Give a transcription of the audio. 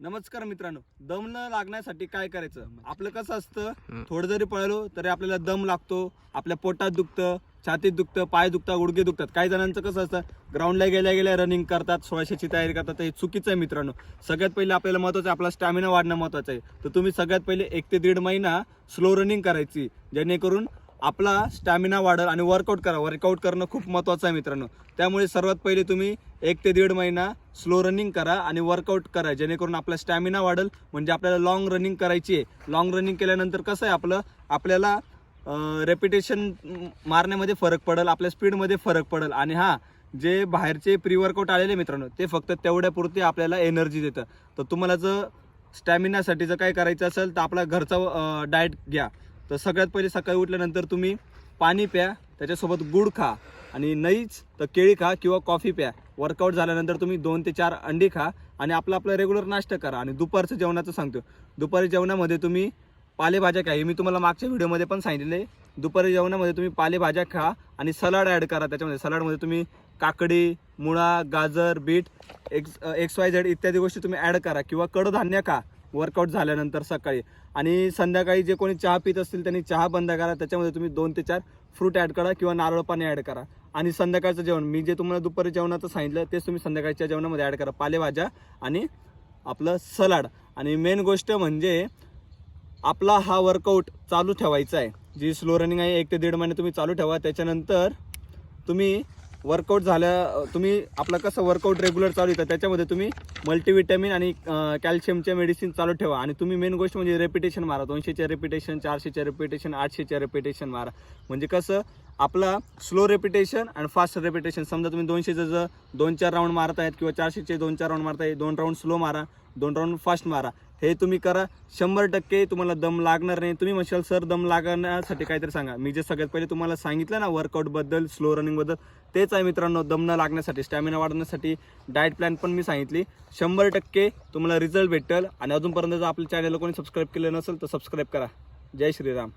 नमस्कार मित्रांनो दम न लागण्यासाठी काय करायचं? आपलं कसं असतं. थोडं जरी पळलो तरी आपल्याला दम लागतो आपल्या पोटात दुखतं छातीत दुखतं पाय दुखतात गुडघे दुखतात. काही जणांचं कसं असतं ग्राउंडला गेल्या गेल्या रनिंग करतात सोळाशेची तयारी करतात. हे चुकीचं आहे मित्रांनो. सगळ्यात पहिले आपल्याला महत्वाचं आहे आपला स्टॅमिना वाढणं महत्वाचं आहे. तर तुम्ही सगळ्यात पहिले एक ते दीड महिना स्लो रनिंग करायची जेणेकरून आपला स्टॅमिना वाढेल आणि वर्कआउट करा. वर्कआउट करणं खूप महत्त्वाचं आहे मित्रांनो. त्यामुळे सर्वात पहिले तुम्ही एक ते दीड महिना स्लो रनिंग करा आणि वर्कआउट करा. जेणेकरून आपला स्टॅमिना वाढेल. म्हणजे आपल्याला लाँग रनिंग करायची आहे. लाँग रनिंग केल्यानंतर कसं आहे आपलं? आपल्याला रेपिटेशन मारण्यामध्ये फरक पडेल आपल्या स्पीडमध्ये फरक पडेल. आणि हा जे बाहेरचे प्री वर्कआउट आलेले मित्रांनो ते फक्त तेवढ्यापुरते आपल्याला एनर्जी देतं. तर तुम्हाला जर स्टॅमिनासाठी जर काय करायचं असेल तर आपला घरचा डाएट घ्या. तर सगळ्यात पहिले सकाळी उठल्यानंतर तुम्ही पाणी प्या त्याच्यासोबत गुड खा आणि नाहीच तर केळी खा किंवा कॉफी प्या. वर्कआउट झाल्यानंतर तुम्ही दोन ते चार अंडी खा आणि आपला आपला रेग्युलर नाश्ता करा. आणि दुपारचं जेवणाचं सांगतो. दुपारी जेवणामध्ये तुम्ही पालेभाज्या खा. हे मी तुम्हाला मागच्या व्हिडिओमध्ये पण सांगितले दुपारी जेवणामध्ये तुम्ही पालेभाज्या खा आणि सलाड ॲड करा त्याच्यामध्ये. सलाडमध्ये तुम्ही काकडी मुळा गाजर beet X X Y Z इत्यादी गोष्टी तुम्ही ॲड करा किंवा कडधान्य खा. वर्कआउट झाल्यानंतर सकाळी. आणि संध्याकाळी जे कोणी चहा पित असतील त्यांनी चहा बंद करा. त्याच्यामध्ये तुम्ही दोन ते चार फ्रूट ॲड करा किंवा नारळ पाणी ॲड करा. आणि संध्याकाळचं जेवण मी जे तुम्हाला दुपारी जेवणाचं सांगितलं तेच तुम्ही संध्याकाळच्या जेवणामध्ये ॲड करा. पालेभाज्या आणि आपलं सलाड. आणि मेन गोष्ट म्हणजे आपला हा वर्कआउट चालू ठेवायचा आहे. जी स्लो रनिंग आहे एक ते दीड महिने तुम्ही चालू ठेवा. त्याच्यानंतर तुम्ही वर्कआउट झाल्या तुम्ही आपलं कसं वर्कआउट रेग्युलर चालू येतं त्याच्यामध्ये तुम्ही मल्टीविटॅमिन आणि कॅल्शियमच्या मेडिसिन चालू ठेवा. आणि तुम्ही मेन गोष्ट म्हणजे रेपिटेशन मारा. दोनशेच्या रेपिटेशन चारशेच्या रेपिटेशन आठशेच्या रेपिटेशन मारा. म्हणजे कसं आपला स्लो रेपिटेशन आणि फास्ट रेपिटेशन समजा तुम्ही दोनशेचं जर दोन चार राऊंड मारतायत किंवा चारशेचे दोन चार राऊंड मारताय दोन राऊंड स्लो मारा दोन राऊंड फास्ट मारा. हे तुम्ही करा. शंभर टक्के तुम्हाला दम लागणार नाही. तुम्ही म्हणशाल सर दम लागण्यासाठी काहीतरी सांगा. मी जे सगळ्यात पहिले तुम्हाला सांगितलं ना वर्कआउटबद्दल स्लो रनिंगबद्दल तेच आहे मित्रांनो दम न लागण्यासाठी स्टॅमिना वाढवण्यासाठी डाएट प्लॅन पण मी सांगितली. शंभर टक्के तुम्हाला रिझल्ट भेटेल. आणि अजूनपर्यंत जर आपल्या चॅनलला कोणी सबस्क्राईब केलं नसेल तर सबस्क्राईब करा. जय श्रीराम.